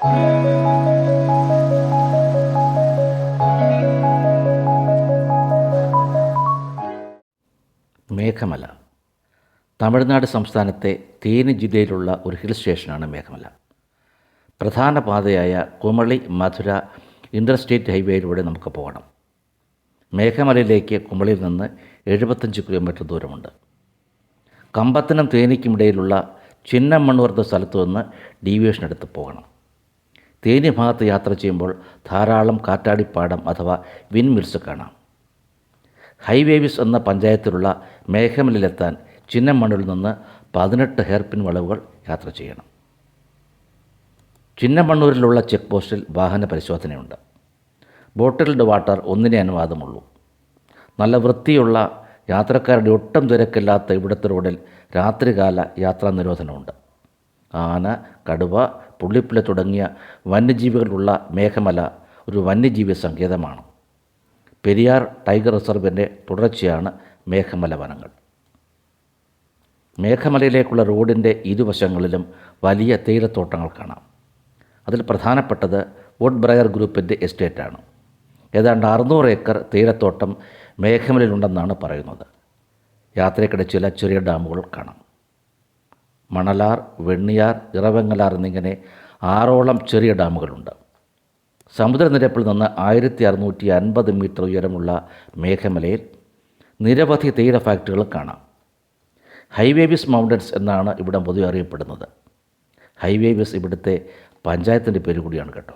മേഘമല. തമിഴ്നാട് സംസ്ഥാനത്തെ തേനി ജില്ലയിലുള്ള ഒരു ഹിൽ സ്റ്റേഷനാണ് മേഘമല. പ്രധാന പാതയായ കുമളി മധുര ഇന്റർസ്റ്റേറ്റ് ഹൈവേയിലൂടെ നമുക്ക് പോകണം. മേഘമലയിലേക്ക് കുമളിയിൽ നിന്ന് എഴുപത്തഞ്ച് കിലോമീറ്റർ ദൂരമുണ്ട്. കമ്പത്തിനും തേനിക്കുമിടയിലുള്ള ചിന്നമണ്ണൂർ എന്ന സ്ഥലത്തു നിന്ന് ഡീവിയേഷൻ എടുത്ത് പോകണം. തേനി ഭാഗത്ത് യാത്ര ചെയ്യുമ്പോൾ ധാരാളം കാറ്റാടിപ്പാടം അഥവാ വിൻമിൽസ് കാണാം. ഹൈവേവിസ് എന്ന പഞ്ചായത്തിലുള്ള മേഘമലിലെത്താൻ ചിന്നമണ്ണിൽ നിന്ന് പതിനെട്ട് ഹെയർപിൻ വളവുകൾ യാത്ര ചെയ്യണം. ചിന്നമണ്ണൂരിലുള്ള ചെക്ക് പോസ്റ്റിൽ വാഹന പരിശോധനയുണ്ട്. ബോട്ടിൽഡ് വാട്ടർ ഒന്നിനെ അനുവാദമുള്ളൂ. നല്ല വൃത്തിയുള്ള യാത്രക്കാരുടെ ഒട്ടും തിരക്കില്ലാത്ത ഇവിടുത്തെ റോഡിൽ രാത്രികാല യാത്രാ നിരോധനമുണ്ട്. ആന കടുവ പുള്ളിപ്പുലി തുടങ്ങിയ വന്യജീവികളുള്ള മേഘമല ഒരു വന്യജീവി സങ്കേതമാണ്. പെരിയാർ ടൈഗർ റിസർവിന്റെ തുടർച്ചയാണ് മേഘമല വനങ്ങൾ. മേഘമലയിലേക്കുള്ള റോഡിന്റെ ഇരുവശങ്ങളിലും വലിയ തേയിലത്തോട്ടങ്ങൾ കാണാം. അതിൽ പ്രധാനപ്പെട്ടത് വുഡ് ബ്രയർ ഗ്രൂപ്പിന്റെ എസ്റ്റേറ്റാണ് ഏതാണ്ട് അറുന്നൂറ് ഏക്കർ തേയിലത്തോട്ടം മേഘമലയിലുണ്ടെന്നാണ് പറയുന്നത്. യാത്രയ്ക്കിടെ ചില ചെറിയ ഡാമുകൾ കാണാം. മണലാർ വെണ്ണിയാർ ഇറവങ്ങലാർ എന്നിങ്ങനെ ആറോളം ചെറിയ ഡാമുകളുണ്ട്. സമുദ്രനിരപ്പിൽ നിന്ന് ആയിരത്തി അറുന്നൂറ്റി അൻപത് മീറ്റർ ഉയരമുള്ള മേഘമലയിൽ നിരവധി തേയില ഫാക്ടറികൾ കാണാം. ഹൈവേവിസ് മൗണ്ടൻസ് എന്നാണ് ഇവിടം പൊതുവെ അറിയപ്പെടുന്നത്. ഹൈവേവിസ് ഇവിടുത്തെ പഞ്ചായത്തിന്റെ പേര് കൂടിയാണ് കേട്ടോ.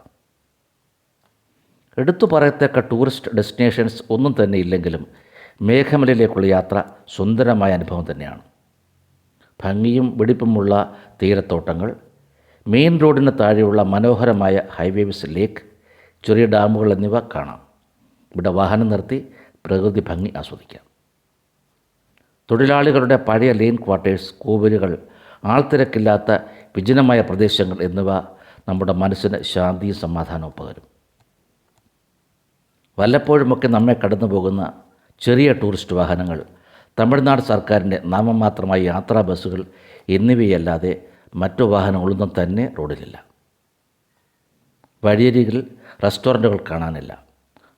എടുത്തു പറയത്തക്ക ടൂറിസ്റ്റ് ഡെസ്റ്റിനേഷൻസ് ഒന്നും തന്നെ ഇല്ലെങ്കിലും മേഘമലയിലേക്കുള്ള യാത്ര സുന്ദരമായ അനുഭവം തന്നെയാണ്. ഭംഗിയും വെടിപ്പുമുള്ള തീരത്തോട്ടങ്ങൾ മെയിൻ റോഡിന് താഴെയുള്ള മനോഹരമായ ഹൈവേവിസ് ലേക്ക് ചെറിയ ഡാമുകൾ എന്നിവ കാണാം. ഇവിടെ വാഹനം നിർത്തി പ്രകൃതി ഭംഗി ആസ്വദിക്കാം. തൊഴിലാളികളുടെ പഴയ ലെയിൻ ക്വാർട്ടേഴ്സ് കോവിലുകൾ ആൾത്തിരക്കില്ലാത്ത വിജനമായ പ്രദേശങ്ങൾ എന്നിവ നമ്മുടെ മനസ്സിന് ശാന്തിയും സമാധാനവും പകരും. വല്ലപ്പോഴുമൊക്കെ നമ്മെ കടന്നു പോകുന്ന ചെറിയ ടൂറിസ്റ്റ് വാഹനങ്ങൾ തമിഴ്നാട് സർക്കാരിന്റെ നാമമാത്രമായ യാത്രാ ബസ്സുകൾ എന്നിവയല്ലാതെ മറ്റു വാഹനങ്ങളൊന്നും തന്നെ റോഡിലില്ല. വഴിയരികിൽ റെസ്റ്റോറന്റുകൾ കാണാനില്ല.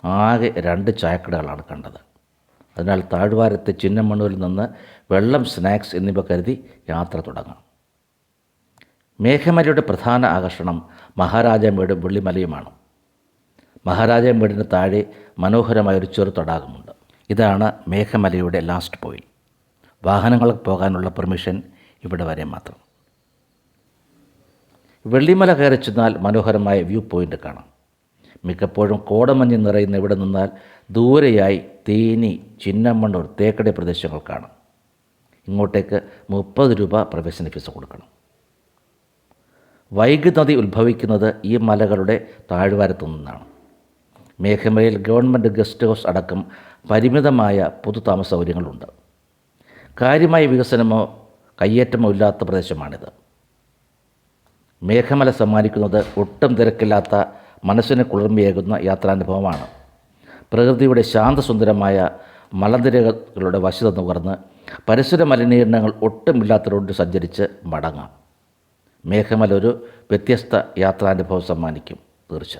ആകെ രണ്ട് ചായക്കടകളാണ് കണ്ടത്. അതിനാൽ താഴ്വാരത്തെ ചിന്നമണ്ണൂരിൽ നിന്ന് വെള്ളം സ്നാക്സ് എന്നിവ കരുതി യാത്ര തുടങ്ങാം. മേഘമലയുടെ പ്രധാന ആകർഷണം മഹാരാജാമേടും വെള്ളിമലയുമാണ്. മഹാരാജാമേടിന് താഴെ മനോഹരമായൊരു ചെറു തടാകമുണ്ട് ഇതാണ് മേഘമലയുടെ ലാസ്റ്റ് പോയിന്റ് വാഹനങ്ങൾക്ക് പോകാനുള്ള പെർമിഷൻ ഇവിടെ വരെ മാത്രം. വെള്ളിമല കയറി ചെന്നാൽ മനോഹരമായ വ്യൂ പോയിന്റ് കാണാം. മിക്കപ്പോഴും കോടമഞ്ഞ് നിറയുന്ന ഇവിടെ നിന്നാൽ ദൂരെയായി തേനി ചിന്നമ്മണ്ണൂർ തേക്കടി പ്രദേശങ്ങൾ കാണാം. ഇങ്ങോട്ടേക്ക് മുപ്പത് രൂപ പ്രവേശന ഫീസ് കൊടുക്കണം. വൈഗ ഉത്ഭവിക്കുന്നത് ഈ മലകളുടെ താഴ്വാരത്തു നിന്നാണ്. മേഘമലയിൽ ഗവൺമെന്റ് ഗസ്റ്റ് ഹൗസ് അടക്കം പരിമിതമായ പൊതുതാമസ സൗകര്യങ്ങളുണ്ട് കാര്യമായ വികസനമോ കയ്യേറ്റമോ ഇല്ലാത്ത പ്രദേശമാണിത്. മേഘമല സമ്മാനിക്കുന്നത് ഒട്ടും തിരക്കില്ലാത്ത മനസ്സിന് കുളിർമയേകുന്ന യാത്രാനുഭവമാണ്. പ്രകൃതിയുടെ ശാന്തസുന്ദരമായ മലനിരകളുടെ വശത നുകർന്ന് പരിസര മലിനീകരണങ്ങൾ ഒട്ടുമില്ലാത്ത റോഡിൽ സഞ്ചരിച്ച് മടങ്ങാം. മേഘമല ഒരു വ്യത്യസ്ത യാത്രാനുഭവം സമ്മാനിക്കും. തീർച്ച